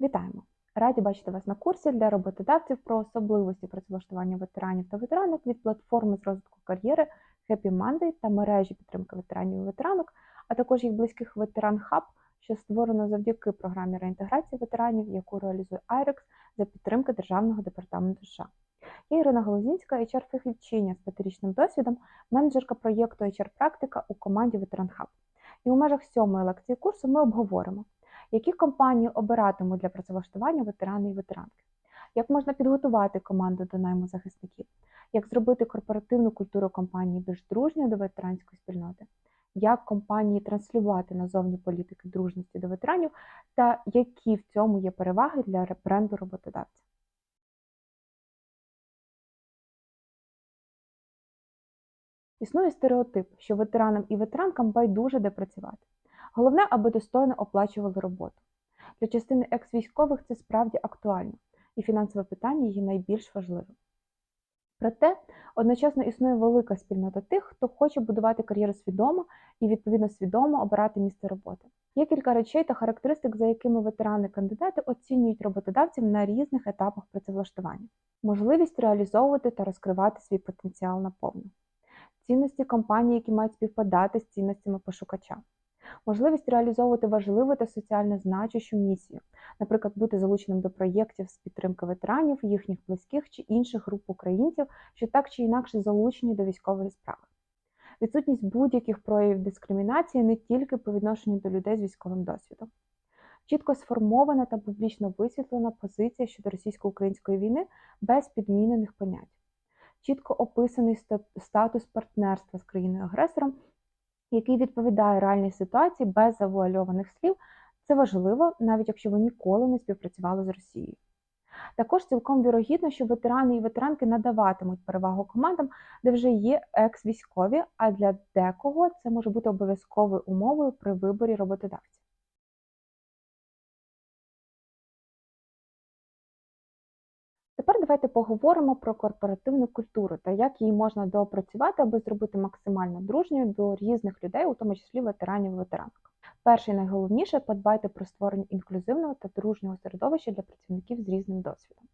Вітаємо! Раді бачити вас на курсі для роботодавців про особливості працевлаштування ветеранів та ветеранок від платформи з розвитку кар'єри Happy Monday та мережі підтримки ветеранів і ветеранок, а також їх близьких ветеран Хаб, що створено завдяки програмі реінтеграції ветеранів, яку реалізує IREX за підтримки Державного департаменту США. Я Ірина Голозінська, HR-фахівчиня з п'ятирічним досвідом, менеджерка проєкту HR-практика у команді Ветеран Хаб. І у межах сьомої лекції курсу ми обговоримо, які компанії обиратимуть для працевлаштування ветерани і ветеранки, як можна підготувати команду до найму захисників, як зробити корпоративну культуру компанії більш дружньою до ветеранської спільноти, як компанії транслювати назовні політики дружності до ветеранів та які в цьому є переваги для бренду роботодавця. Існує стереотип, що ветеранам і ветеранкам байдуже де працювати. Головне, аби достойно оплачували роботу. Для частини екс-військових це справді актуально, і фінансове питання є найбільш важливим. Проте одночасно існує велика спільнота тих, хто хоче будувати кар'єру свідомо і відповідно свідомо обирати місце роботи. Є кілька речей та характеристик, за якими ветерани-кандидати оцінюють роботодавців на різних етапах працевлаштування, можливість реалізовувати та розкривати свій потенціал наповну, цінності компанії, які мають співпадати з цінностями пошукача, можливість реалізовувати важливу та соціально значущу місію, наприклад, бути залученим до проєктів з підтримки ветеранів, їхніх близьких чи інших груп українців, що так чи інакше залучені до військової справи. Відсутність будь-яких проявів дискримінації не тільки по відношенню до людей з військовим досвідом. Чітко сформована та публічно висвітлена позиція щодо російсько-української війни без підмінених понять, чітко описаний статус партнерства з країною-агресором який відповідає реальній ситуації без завуальованих слів. Це важливо, навіть якщо ви ніколи не співпрацювали з Росією. Також цілком вірогідно, що ветерани і ветеранки надаватимуть перевагу командам, де вже є екс-військові, а для декого це може бути обов'язковою умовою при виборі роботодавця. Тепер давайте поговоримо про корпоративну культуру та як її можна доопрацювати, аби зробити максимально дружньою до різних людей, у тому числі ветеранів і ветеранок. Перше і найголовніше подбайте про створення інклюзивного та дружнього середовища для працівників з різним досвідом.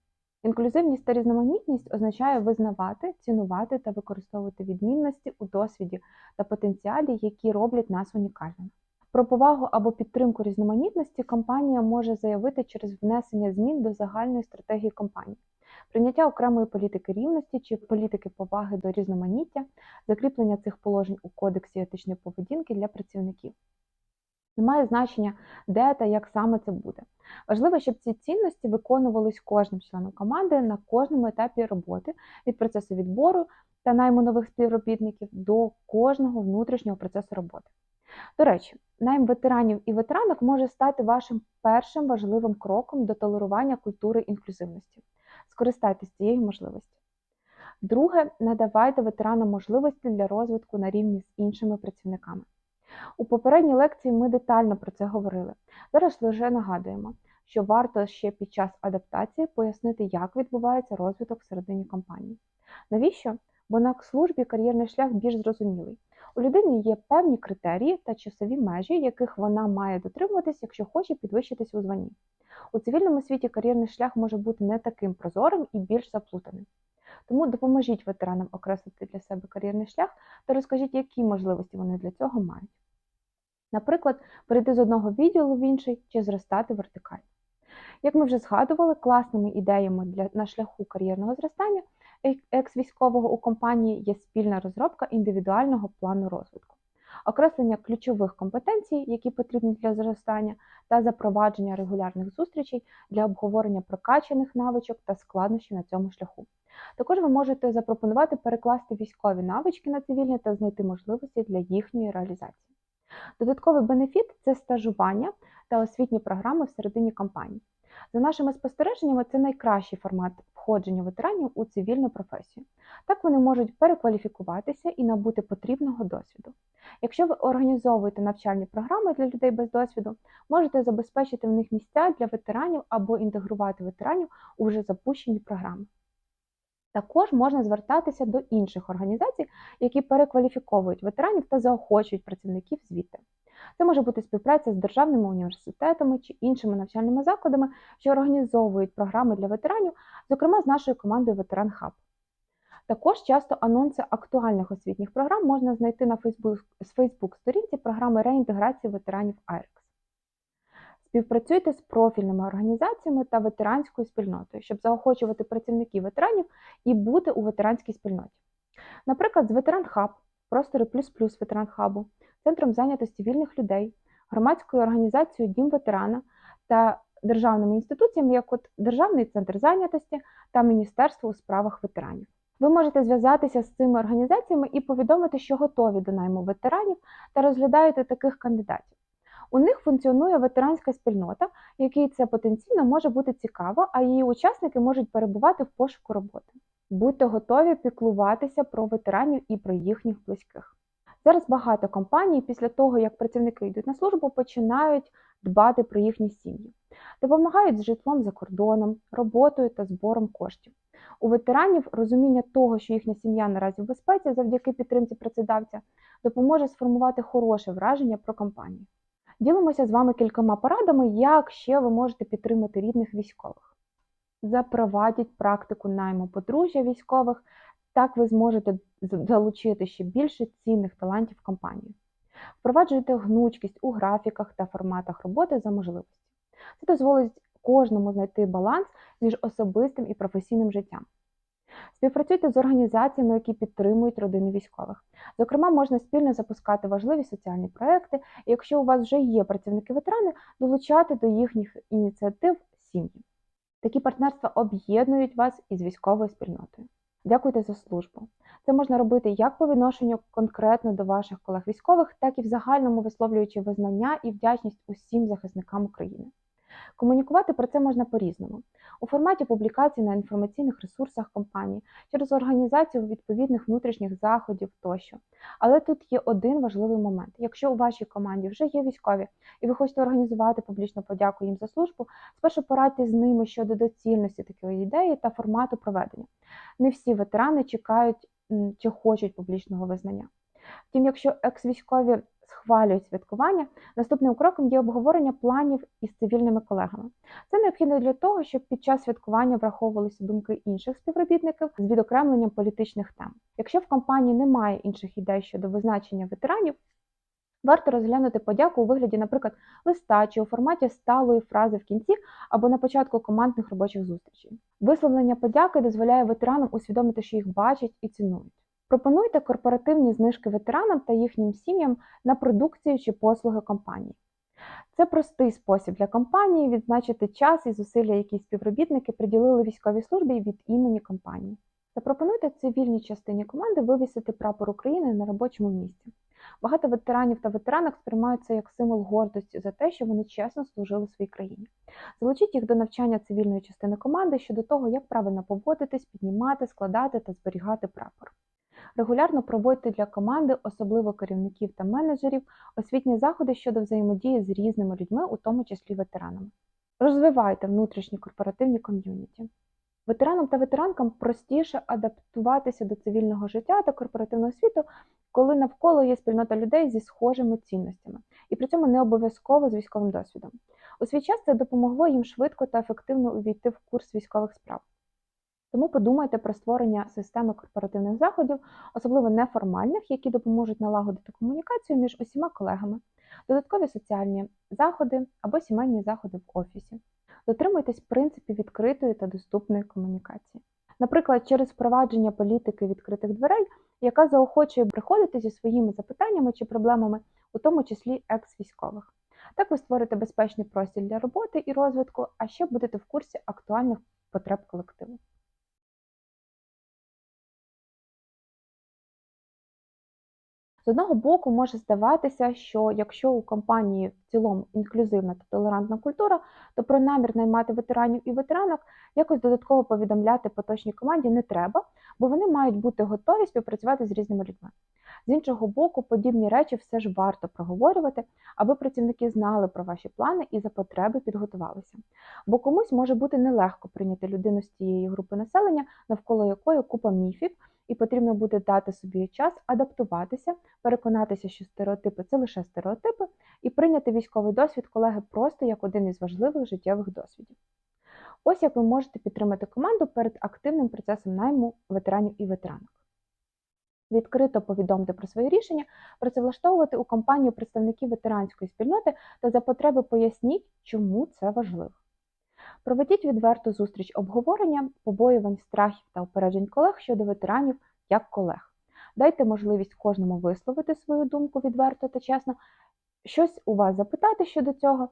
Інклюзивність та різноманітність означає визнавати, цінувати та використовувати відмінності у досвіді та потенціалі, які роблять нас унікальними. Про повагу або підтримку різноманітності компанія може заявити через внесення змін до загальної стратегії компанії прийняття окремої політики рівності чи політики поваги до різноманіття, закріплення цих положень у кодексі етичної поведінки для працівників. Немає значення, де та як саме це буде. Важливо, щоб ці цінності виконувались кожним членом команди на кожному етапі роботи від процесу відбору та найму нових співробітників до кожного внутрішнього процесу роботи. До речі, найм ветеранів і ветеранок може стати вашим першим важливим кроком до толерування культури інклюзивності. Скористайтесь цією можливістю. Друге, надавайте ветеранам можливості для розвитку на рівні з іншими працівниками. У попередній лекції ми детально про це говорили. Зараз лише нагадуємо, що варто ще під час адаптації пояснити, як відбувається розвиток всередині компанії. Навіщо? Бо на службі кар'єрний шлях більш зрозумілий. У людини є певні критерії та часові межі, яких вона має дотримуватись, якщо хоче підвищитись у званні. У цивільному світі кар'єрний шлях може бути не таким прозорим і більш заплутаним. Тому допоможіть ветеранам окреслити для себе кар'єрний шлях та розкажіть, які можливості вони для цього мають. Наприклад, перейти з одного відділу в інший чи зростати вертикально. Як ми вже згадували, класними ідеями для, на шляху кар'єрного зростання екс-військового у компанії є спільна розробка індивідуального плану розвитку окреслення ключових компетенцій, які потрібні для зростання, та запровадження регулярних зустрічей для обговорення прокачаних навичок та складнощів на цьому шляху. Також ви можете запропонувати перекласти військові навички на цивільні та знайти можливості для їхньої реалізації. Додатковий бенефіт це стажування та освітні програми всередині компанії. За нашими спостереженнями, це найкращий формат входження ветеранів у цивільну професію. Так вони можуть перекваліфікуватися і набути потрібного досвіду. Якщо ви організовуєте навчальні програми для людей без досвіду, можете забезпечити в них місця для ветеранів або інтегрувати ветеранів у вже запущені програми. Також можна звертатися до інших організацій, які перекваліфіковують ветеранів та заохочують працівників звідти. Це може бути співпраця з державними університетами чи іншими навчальними закладами, що організовують програми для ветеранів, зокрема з нашою командою Ветеран Хаб. Також часто анонси актуальних освітніх програм можна знайти на Фейсбук-сторінці програми реінтеграції ветеранів IREX. Співпрацюйте з профільними організаціями та ветеранською спільнотою, щоб заохочувати працівників ветеранів і бути у ветеранській спільноті. Наприклад, з Ветеран Хаб, простори плюс плюс ветеран хабу, центром зайнятості вільних людей, громадською організацією Дім ветерана та державними інституціями, як от Державний центр зайнятості та Міністерство у справах ветеранів. Ви можете зв'язатися з цими організаціями і повідомити, що готові до найму ветеранів та розглядаєте таких кандидатів. У них функціонує ветеранська спільнота, якій це потенційно може бути цікаво, а її учасники можуть перебувати в пошуку роботи. Будьте готові піклуватися про ветеранів і про їхніх близьких. Зараз багато компаній після того, як працівники йдуть на службу, починають дбати про їхні сім'ї, допомагають з житлом за кордоном, роботою та збором коштів. У ветеранів розуміння того, що їхня сім'я наразі в безпеці завдяки підтримці працедавця, допоможе сформувати хороше враження про компанію. Ділимося з вами кількома порадами, як ще ви можете підтримати рідних військових. Запровадіть практику найму подружжя військових, так ви зможете залучити ще більше цінних талантів в компанії. Впроваджуйте гнучкість у графіках та форматах роботи за можливості. Це дозволить кожному знайти баланс між особистим і професійним життям. Співпрацюйте з організаціями, які підтримують родини військових. Зокрема, можна спільно запускати важливі соціальні проекти, і якщо у вас вже є працівники-ветерани, долучати до їхніх ініціатив сім'ї. Такі партнерства об'єднують вас із військовою спільнотою. Дякуйте за службу. Це можна робити як по відношенню конкретно до ваших колег військових, так і в загальному висловлюючи визнання і вдячність усім захисникам України. Комунікувати про це можна по-різному у форматі публікацій на інформаційних ресурсах компанії, через організацію відповідних внутрішніх заходів тощо. Але тут є один важливий момент: якщо у вашій команді вже є військові, і ви хочете організувати публічну подяку їм за службу, спершу порадьте з ними щодо доцільності такої ідеї та формату проведення. Не всі ветерани чекають чи хочуть публічного визнання. Втім, якщо екс-військові схвалюють святкування, наступним кроком є обговорення планів із цивільними колегами. Це необхідно для того, щоб під час святкування враховувалися думки інших співробітників з відокремленням політичних тем. Якщо в компанії немає інших ідей щодо визначення ветеранів, Варто розглянути подяку у вигляді, наприклад, листа чи у форматі сталої фрази в кінці або на початку командних робочих зустрічей. Висловлення подяки дозволяє ветеранам усвідомити, що їх бачать і цінують. Пропонуйте корпоративні знижки ветеранам та їхнім сім'ям на продукцію чи послуги компанії. Це простий спосіб для компанії відзначити час і зусилля, які співробітники приділили військовій службі від імені компанії. Запропонуйте цивільній частині команди вивісити прапор України на робочому місці. Багато ветеранів та ветеранок сприймають це як символ гордості за те, що вони чесно служили своїй країні. Залучіть їх до навчання цивільної частини команди щодо того, як правильно поводитись, піднімати, складати та зберігати прапор. Регулярно проводьте для команди, особливо керівників та менеджерів, освітні заходи щодо взаємодії з різними людьми, у тому числі ветеранами. Розвивайте внутрішні корпоративні ком'юніті. Ветеранам та ветеранкам простіше адаптуватися до цивільного життя та корпоративного світу, коли навколо є спільнота людей зі схожими цінностями, і при цьому не обов'язково з військовим досвідом. У свій час це допомогло їм швидко та ефективно увійти в курс військових справ. Тому подумайте про створення системи корпоративних заходів, особливо неформальних, які допоможуть налагодити комунікацію між усіма колегами, додаткові соціальні заходи або сімейні заходи в офісі. Дотримуйтесь принципів відкритої та доступної комунікації. Наприклад, через впровадження політики відкритих дверей, яка заохочує приходити зі своїми запитаннями чи проблемами, у тому числі екс-військових. Так ви створите безпечний простір для роботи і розвитку, а ще будете в курсі актуальних потреб колективу. З одного боку, може здаватися, що якщо у компанії цілому інклюзивна та толерантна культура, то про намір наймати ветеранів і ветеранок якось додатково повідомляти поточній команді не треба, бо вони мають бути готові співпрацювати з різними людьми. З іншого боку, подібні речі все ж варто проговорювати, аби працівники знали про ваші плани і за потреби підготувалися. Бо комусь може бути нелегко прийняти людину з тієї групи населення, навколо якої купа міфів і потрібно буде дати собі час адаптуватися, переконатися, що стереотипи це лише стереотипи, і прийняти військовий досвід колеги просто як один із важливих життєвих досвідів. Ось як ви можете підтримати команду перед активним процесом найму ветеранів і ветеранок. Відкрито повідомте про свої рішення, працевлаштовувати у компанію представників ветеранської спільноти та за потреби поясніть, чому це важливо. Проведіть відверту зустріч обговорення, побоювань, страхів та упереджень колег щодо ветеранів як колег. Дайте можливість кожному висловити свою думку відверто та чесно, щось у вас запитати щодо цього,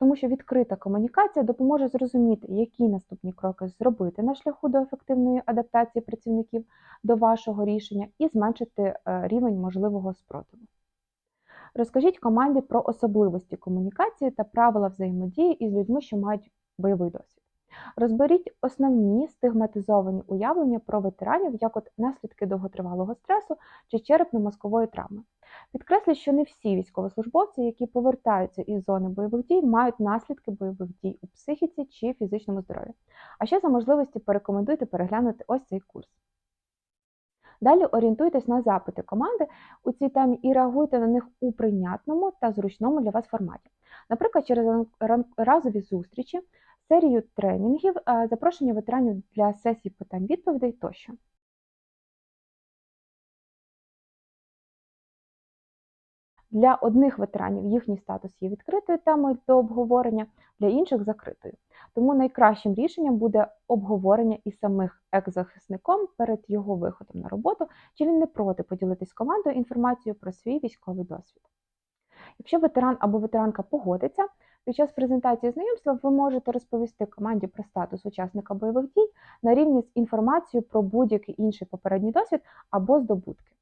тому що відкрита комунікація допоможе зрозуміти, які наступні кроки зробити на шляху до ефективної адаптації працівників до вашого рішення і зменшити е, рівень можливого спротиву. Розкажіть команді про особливості комунікації та правила взаємодії із людьми, що мають бойовий досвід. Розберіть основні стигматизовані уявлення про ветеранів, як от наслідки довготривалого стресу чи черепно-мозкової травми. Підкресліть, що не всі військовослужбовці, які повертаються із зони бойових дій, мають наслідки бойових дій у психіці чи фізичному здоров'ї. А ще за можливості порекомендуйте переглянути ось цей курс. Далі орієнтуйтесь на запити команди у цій темі і реагуйте на них у прийнятному та зручному для вас форматі. Наприклад, через разові зустрічі, серію тренінгів, запрошення ветеранів для сесій питань-відповідей тощо. Для одних ветеранів їхній статус є відкритою темою до обговорення, для інших закритою. Тому найкращим рішенням буде обговорення із самих екс-захисником перед його виходом на роботу, чи він не проти поділитись командою інформацією про свій військовий досвід. Якщо ветеран або ветеранка погодиться, під час презентації знайомства ви можете розповісти команді про статус учасника бойових дій на рівні з інформацією про будь-який інший попередній досвід або здобутки.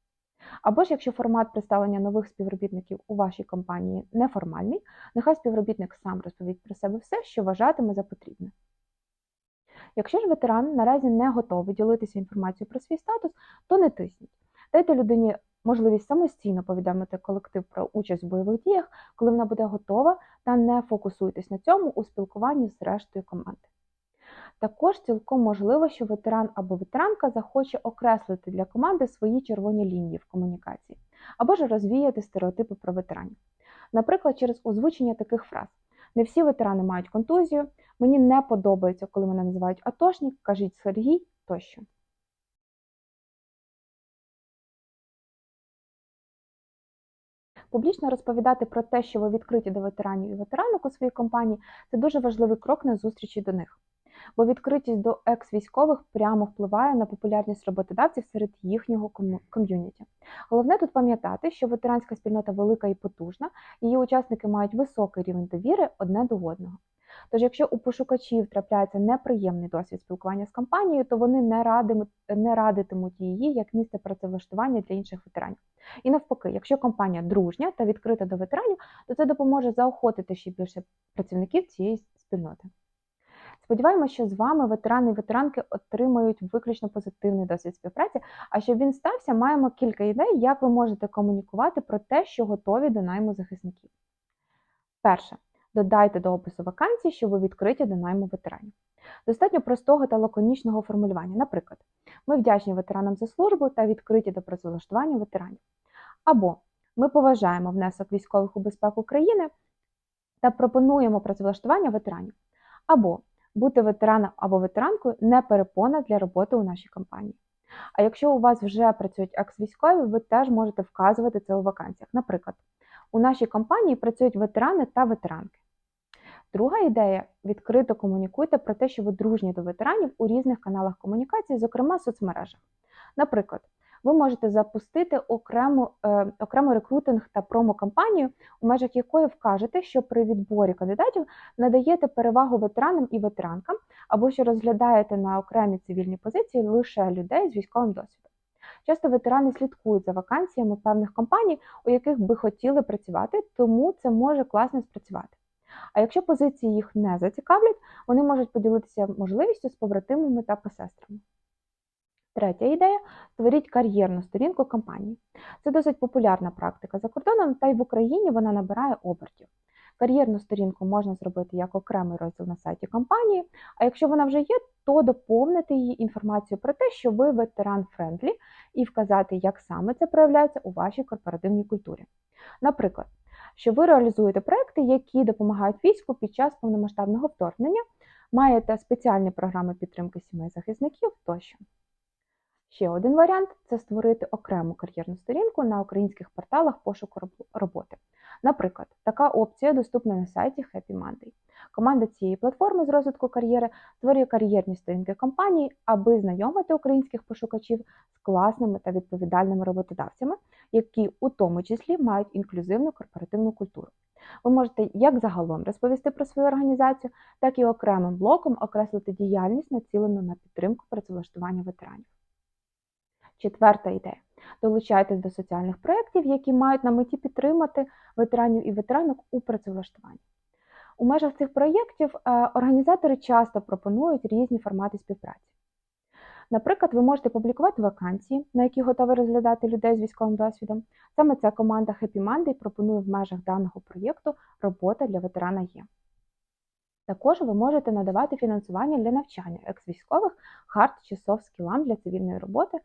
Або ж якщо формат представлення нових співробітників у вашій компанії неформальний, нехай співробітник сам розповість про себе все, що вважатиме за потрібне. Якщо ж ветеран наразі не готовий ділитися інформацією про свій статус, то не тисніть. Дайте людині можливість самостійно повідомити колектив про участь в бойових діях, коли вона буде готова, та не фокусуйтесь на цьому у спілкуванні з рештою команди. Також цілком можливо, що ветеран або ветеранка захоче окреслити для команди свої червоні лінії в комунікації, або ж розвіяти стереотипи про ветеранів. Наприклад, через озвучення таких фраз: не всі ветерани мають контузію, мені не подобається, коли мене називають атошник, кажіть Сергій тощо. Публічно розповідати про те, що ви відкриті до ветеранів і ветеранок у своїй компанії, це дуже важливий крок на зустрічі до них бо відкритість до екс-військових прямо впливає на популярність роботодавців серед їхнього ком'юніті. Головне тут пам'ятати, що ветеранська спільнота велика і потужна, її учасники мають високий рівень довіри одне до одного. Тож, якщо у пошукачів трапляється неприємний досвід спілкування з компанією, то вони не радимуть, не радитимуть її як місце працевлаштування для інших ветеранів. І навпаки, якщо компанія дружня та відкрита до ветеранів, то це допоможе заохотити ще більше працівників цієї спільноти. Сподіваємося, що з вами ветерани і ветеранки отримають виключно позитивний досвід співпраці. А щоб він стався, маємо кілька ідей, як ви можете комунікувати про те, що готові до найму захисників. Перше. Додайте до опису вакансій, що ви відкриті до найму ветеранів. Достатньо простого та лаконічного формулювання. Наприклад, ми вдячні ветеранам за службу та відкриті до працевлаштування ветеранів. Або ми поважаємо внесок військових у безпеку країни та пропонуємо працевлаштування ветеранів. Або бути ветераном або ветеранкою не перепона для роботи у нашій компанії. А якщо у вас вже працюють екс-військові, ви теж можете вказувати це у вакансіях. Наприклад, у нашій компанії працюють ветерани та ветеранки. Друга ідея відкрито комунікуйте про те, що ви дружні до ветеранів у різних каналах комунікації, зокрема соцмережах. Наприклад, ви можете запустити окрему е, окрему рекрутинг та промо-кампанію, у межах якої вкажете, що при відборі кандидатів надаєте перевагу ветеранам і ветеранкам, або що розглядаєте на окремі цивільні позиції лише людей з військовим досвідом. Часто ветерани слідкують за вакансіями певних компаній, у яких би хотіли працювати, тому це може класно спрацювати. А якщо позиції їх не зацікавлять, вони можуть поділитися можливістю з побратимами та посестрами. Третя ідея створіть кар'єрну сторінку компанії. Це досить популярна практика за кордоном, та й в Україні вона набирає обертів. Кар'єрну сторінку можна зробити як окремий розділ на сайті компанії, а якщо вона вже є, то доповнити її інформацією про те, що ви ветеран френдлі, і вказати, як саме це проявляється у вашій корпоративній культурі. Наприклад, що ви реалізуєте проекти, які допомагають війську під час повномасштабного вторгнення, маєте спеціальні програми підтримки сімей захисників тощо. Ще один варіант це створити окрему кар'єрну сторінку на українських порталах пошуку роботи. Наприклад, така опція доступна на сайті Happy Monday. Команда цієї платформи з розвитку кар'єри створює кар'єрні сторінки компанії, аби знайомити українських пошукачів з класними та відповідальними роботодавцями, які у тому числі мають інклюзивну корпоративну культуру. Ви можете як загалом розповісти про свою організацію, так і окремим блоком окреслити діяльність, націлену на підтримку працевлаштування ветеранів. Четверта ідея. Долучайтесь до соціальних проєктів, які мають на меті підтримати ветеранів і ветеранок у працевлаштуванні. У межах цих проєктів е, організатори часто пропонують різні формати співпраці. Наприклад, ви можете публікувати вакансії, на які готові розглядати людей з військовим досвідом. Саме ця команда Happy Monday пропонує в межах даного проєкту робота для ветерана є. Також ви можете надавати фінансування для навчання екс-військових хард чи софт скілам для цивільної роботи,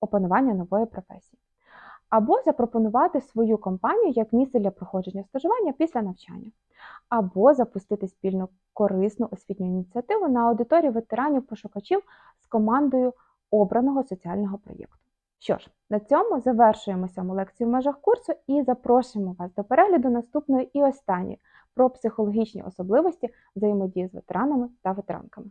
опанування нової професії. Або запропонувати свою компанію як місце для проходження стажування після навчання, або запустити спільну корисну освітню ініціативу на аудиторії ветеранів-пошукачів з командою обраного соціального проєкту. Що ж, на цьому завершуємо сьому лекцію в межах курсу і запрошуємо вас до перегляду наступної і останньої про психологічні особливості взаємодії з ветеранами та ветеранками.